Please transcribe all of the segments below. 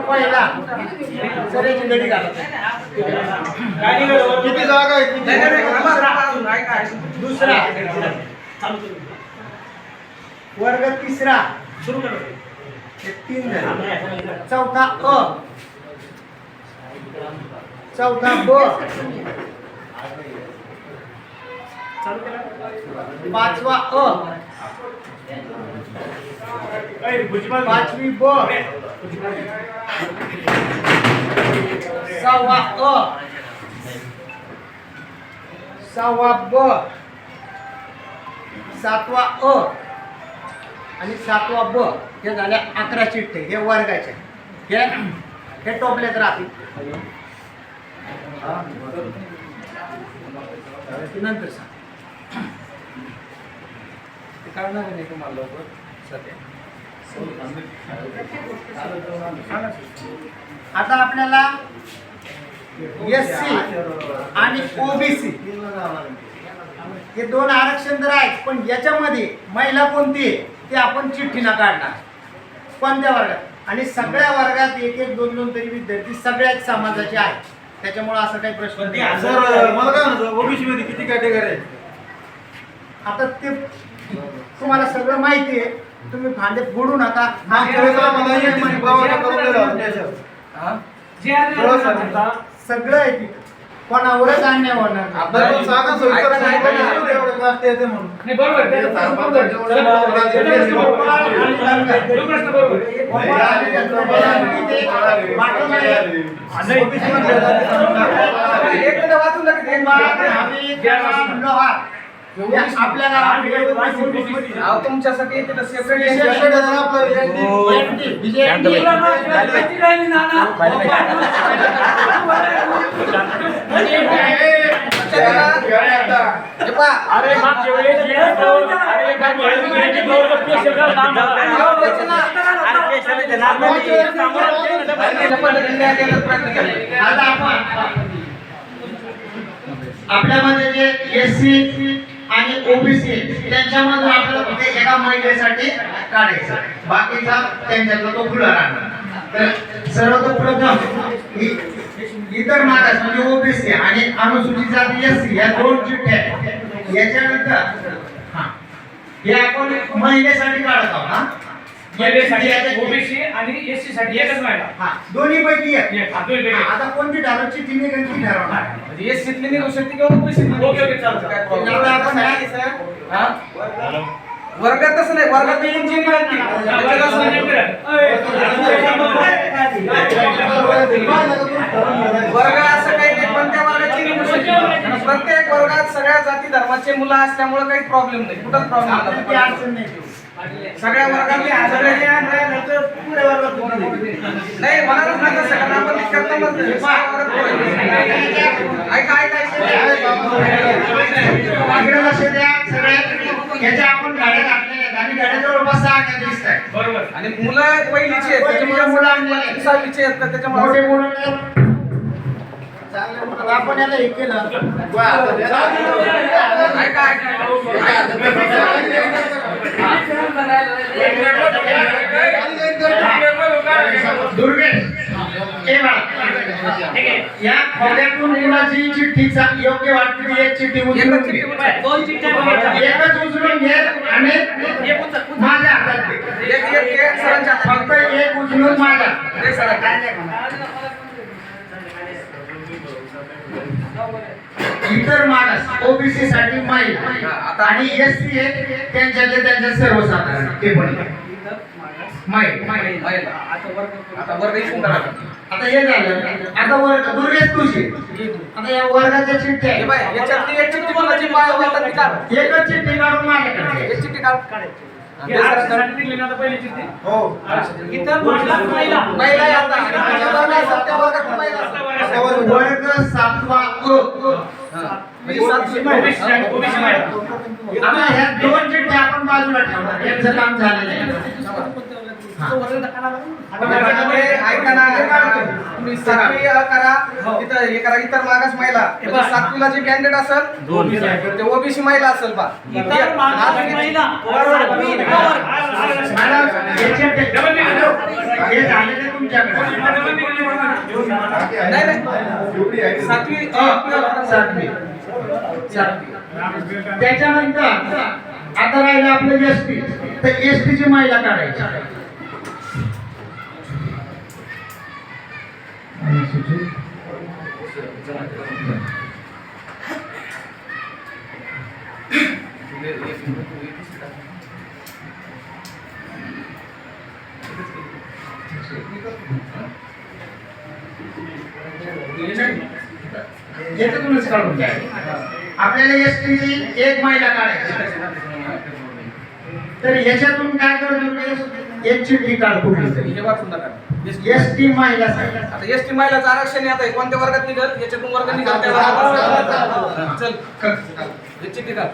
पहिला. किती जागा आहे. दुसरा. वर्ग तिसरा. तीन चौथा अ. चौथा ब. पाचवा अ. पाचवी ब. सहावा अ. सहावा ब. सातवा अ. आणि सातवा ब. हे झाले अकरा चिठ्ठे हे वर्गाचे. हे हे टोपलेत राहतील. नंतर सांग. ते काढणार नाही तुम्हाला लवकर सध्या. आता आपल्याला एस सी आणि ओबीसी हे दोन आरक्षण तर आहेत पण याच्यामध्ये महिला कोणती आहे ते आपण चिठ्ठीनं काढणार. कोणत्या वर्गात? आणि सगळ्या वर्गात एक एक दोन दोन तरी विद्यार्थी सगळ्याच समाजाचे आहेत. त्याच्यामुळे असं काही प्रश्न ओबीसी मध्ये किती कॅटेगरी आहे आता ते तुम्हाला सगळं माहिती आहे तुम्ही फांदे फोडू नका. हा? सगळं आहे तिथं कोणावरच अन्याय होणार हे आपल्या गावात तुमच्यासाठी सेपरेट. अरे मागच्या वेळेस अरे आपल्यामध्ये जे एस सी आणि ओबीसी त्यांच्यामधून आपल्याला फक्त एका महिलेसाठी काढायचं. बाकीचा त्यांच्यातला तो खुला राहणार. तर सर्वप्रथम इतर मागास म्हणजे ओबीसी आणि अनुसूचित जाती एससी या दोन चिठ्ठ्या आहेत. याच्यानंतर हा. हे आपण महिलेसाठी काढत आहोत हा. ओबीसी आणि एससी साठी एकच हा दोन्ही पैकी एक हा. आता कोणती ठरवायची तिने कोणती ठरवणार. म्हणजे हे शिकली निघू शकते किंवा ओबीसी ओके, चालतं. हा? वर्गात तसं नाही वर्गात. वर्ग असं काही नाही पण त्या वर्गाची निघू शकते आणि प्रत्येक वर्गात सगळ्या जाती धर्माचे मुलं असल्यामुळे काही प्रॉब्लेम नाही. कुठंच प्रॉब्लेम अडचण नाही. सगळ्या वर्गातले सगळ्याचे नाही म्हणालच नाही आपण करतानाच नाही. सगळ्या वर्गात बोलायचं. ऐका ऐका इकडे लक्ष द्या सगळे. याच्या आपण गाड्या आहेत. आणि गाड्या जवळपास सहा गाड्या दिसत आहेत. बरोबर. आणि मुलं पहिलीची आहेत त्याच्यामुळे मुलं सहावीची आहेत. त्याच्यामुळे मोठे मुलं. आपण याला हे केलं या खोल्यातून जी चिठ्ठी योग्य वाटते एक चिठ्ठी उचलून एकच घे. एकच उचलून घे आणि माझ्या एक हातात. फक्त एक उचलून माझ्या इतर मागास ओबीसी साठी आता- आणि एस सी हे त्यांच्यातले त्यांच्या सर्वसाधारण ते पण. आता वर्ग. आता हे झालं. आता वर्ग दुर्गेश तुझी आता या वर्गाच्या चिठ्ठ्या हे. एकच चिठ्ठी काढून माझ्याकडे चिठ्ठी काढ. हे. हो आहे. वर्ग सातवा म्हणजे दोन चिठ्ठ्या आपण बाजूला ठेवणार. यांचं काम झालेलं आहे. तुम्ही सातवी करा. तिथं हे करा इतर मागास महिला. म्हणजे सातवीला जे कॅन्डिडेट असेल ते ओबीसी महिला असेल बा इतर मागास महिला. सातवी त्याच्यानंतर आता राहिलं आपलं एस टी तर एस ची महिला काढायची. याच्यातूनच काढून द्या आपल्याला एसटीची एक महिला काढायची. तर याच्यातून काय करतो? एक चिठ्ठी काढ कुठली तरी. हे वाचून नका एस टी महिला. आता एस टी महिलाचं आरक्षण आहे आता. कोणत्या वर्गात निघल? याच्यातून वर्ग निघल. त्या वर्गात चल. हे चिठ्ठी काढ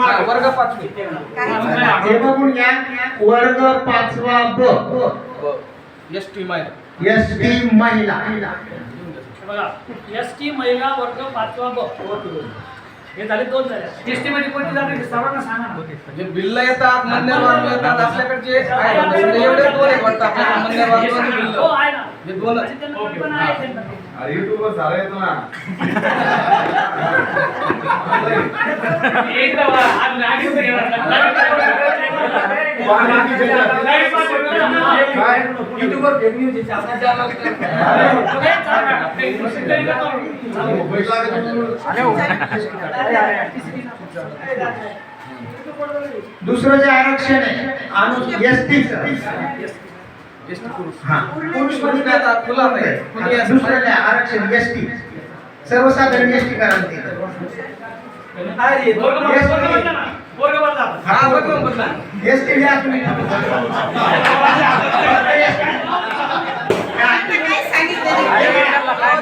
हा, वर्ग पाचवी हे बघून घ्या. वर्ग पाचवा ब. एस टी महिला. एस टी महिला. बघा एस टी महिला वर्ग पाचवा ब. हे झाले दोन झाले. एस टी मध्ये कोणती जाते सर्वांना सांगा म्हणजे बिल्ल येतात. येतात आपल्याकडे जे आहे म्हणजे एवढे दोन आपल्याकडे आणि बिल्ल हो आहे त्यांना. युट्यूबवर झालं येतो ना. काय? युट्यूबवर फेक न्यूज हे चालू दुसरं जे आरक्षण आहे आणि एस टीच एस टी पुरुष हा पुरुष म्हणजे काय आता खुला नाही कुणी असं दुसरं जे आरक्षण एस टी सर्वसाधारण एस टी करायला हा बघ बघ एस टी द्या तुम्ही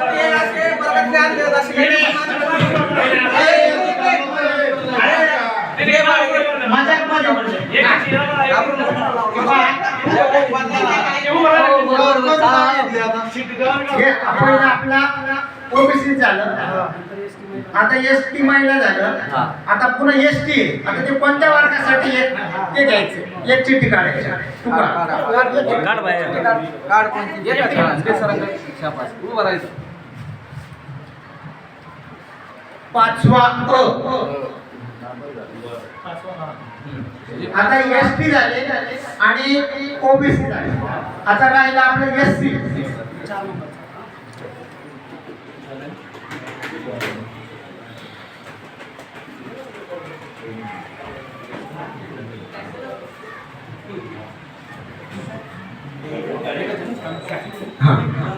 ते असे वर्गातले आणले आहेत, असे मजाकमध्ये हे पहिलं आपला ओबीसी झालं. आता एस टी महिला झालं. आता पुन्हा एस टी आता ते कोणत्या वर्गासाठी आहे ते घ्यायचं. एक चिठ्ठी काढायची. पाचवा अ. आता एस टी झाले आणि ओबीसी झाले. आता राहिलं आपलं एस सी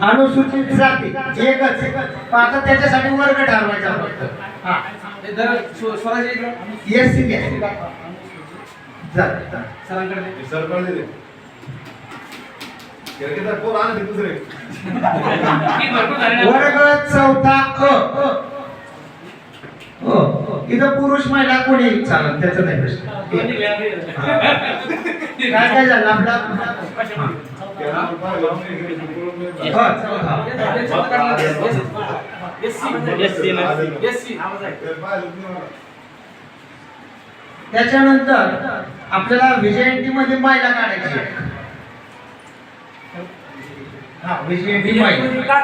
अनुसूचित जाती एकच. पण आता त्याच्यासाठी वर्ग ठरवायचा फक्त. हा. जर स्व- स्वराज इकडं. एस सी घ्यायची दुसरे. वर्ग चौथा अ. अ. इथं पुरुष महिला कोणी चालत? त्याचं नाही प्रश्न. काय काय झालं आपला? हा, चौथा. त्याच्यानंतर आपल्याला विजयंती मध्ये महिला काढायची आहे. हा विजयंती महिला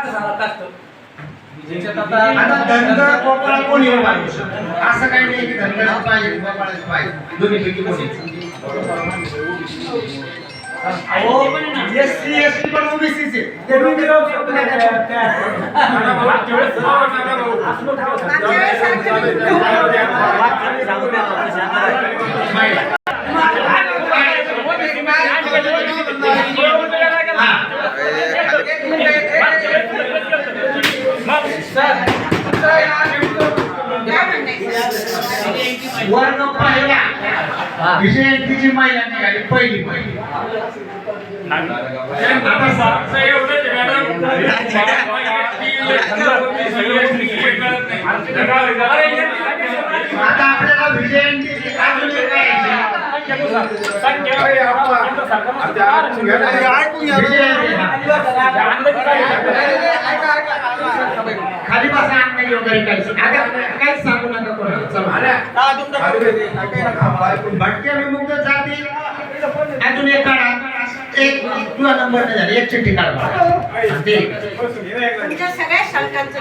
याच्यात आता आता धनगर गोपाळ कोणी माणूस असं काही नाही की धनगर पाहिजे गोपाळच पाहिजे. दोन्हीपैकी कोणी? एस सी एस टी पण ओबीसीचे. ते डोंगरावर शब्द नाही महिला. हा. एक मिनिट, एक- एक- एक- सर, सर, वर्ग पहिला. विजयंतीची महिला निघाली पहिली पहिली आता आता आपल्याला विजयंती अजून एक खाली बसा अंगाई वगैरे काहीच आता काहीच सांगू नका कोणाला. चला. जाती अजून एक काढा. एक तुला नंबर नाही झाला. एक चिठ्ठी काढ तुमच्या सगळ्या शंकांचं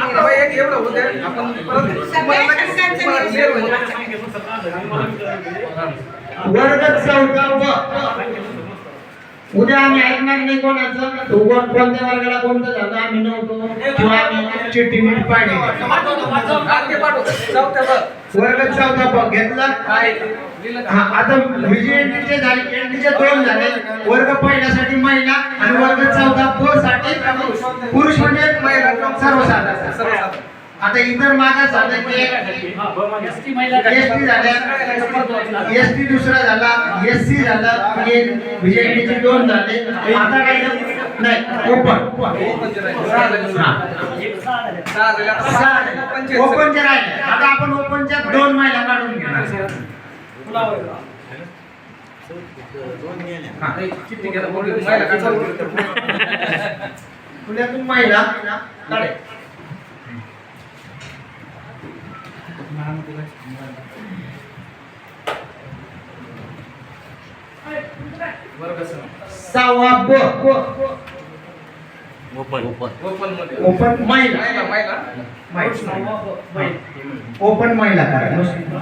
निराकरण. वर्ग चौदा व उद्या आम्ही ऐकणार नाही कोणाचं. तू कोण कोणत्या वर्गाला कोणतं झालं आम्ही नव्हतो. किंवा आम्ही चिठ्ठी नीट पाहिजे वर्ग चौथा ब घेतला. हा आता विजयंतीचे झाले एंटीचे दोन झाले. वर्ग पहिल्यासाठी महिला आणि वर्ग चौथा साठी पुरुष म्हणजे महिला. सर्वसाधारण. आता इतर मागास झाले ते एस टी महिला एस टी झाल्या एस टी दुसरा झाला एस सी झाला म्हणजे विजयंतीचे दोन झाले. आता काही नाही ओपन. ओपनचे राहिले. आता आपण ओपनच्या दोन महिला काढून घेणार. पुण्यातून महिला काढे वर्ग सहा. सहावा ब ओपनमध्ये. ओपन. महिला. महिला. महिला? ओपन महिला होतं.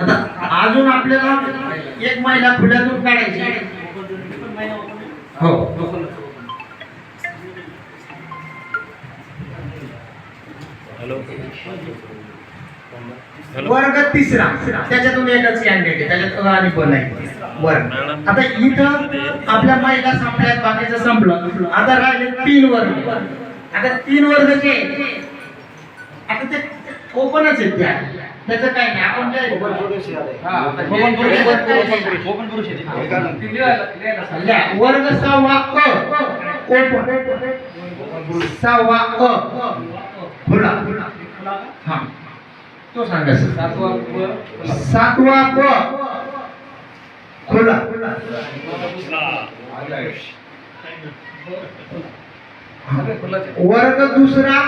आता अजून आपल्याला एक महिला खुल्यातून काढायची. हो. वर्ग तिसरा. त्याच्यातून एकच कॅन्डिडेट त्याच्यात आणि ब नाही. वर्ग आता इथं आपल्या महिला संपल्यात बाकीचं संपलं. आता राहिले तीन वर्ग. आता तीन वर्ग जे आता ते ओपनच आहेत त्या. त्याचं काय नाही. आपण काय वर्ग सहावा अ. ओपन. सहावा अ खुला हा. तो सांगा सर. सातवा प. सातवा ब खुला वर्ग दुसरा.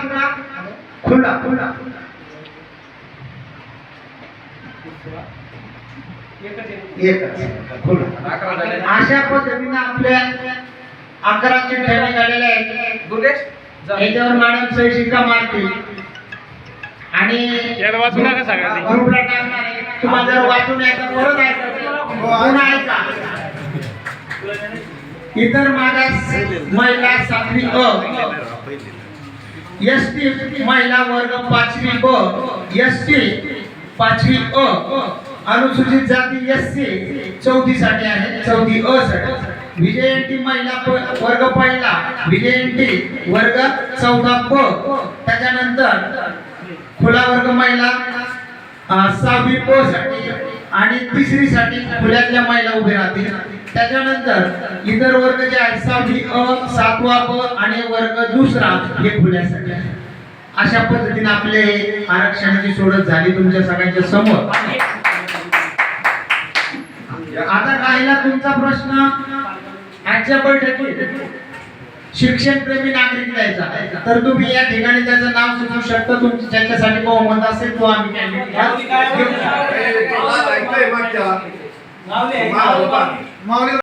खुला. खुला. अशा पद्धतीने आपल्या अकरा चिठ्ठ्या निघालेल्या आहेत दुर्गेश याच्यावर मॅडम सही शिक्का मारतील. आणि. ग्रुपला टाकणार आहे. तुम्हाला जर वाचून यायचं परत पुन्हा ऐका. इतर मागास महिला सातवी अ एस टी महिला वर्ग पाचवी ब. एस टी पाचवी अ. अनुसूचित जाती एस सी. चौथी साठी आहे चौथी अ साठी. विजयंती महिला वर्ग पहिला विजयंती वर्ग चौदा ब त्याच्यानंतर खुला वर्ग महिला सहावी ब साठी आणि तिसरी साठी खुल्यातल्या महिला उभे राहतील. त्याच्यानंतर इतर वर्ग जे आहेत सहावी अ सातवा ब आणि वर्ग दुसरा हे खुल्यासाठी अशा पद्धतीने आपले आरक्षणाची सोडत झाली तुमच्या सगळ्यांच्या समोर. आता राहिला तुमचा प्रश्न. आजच्या बैठकीत शिक्षणप्रेमी नागरिक द्यायचा तर तुम्ही या ठिकाणी त्याचं नाव सुचवू शकता. तुमची ज्याच्यासाठी बहुमत असेल तो आम्ही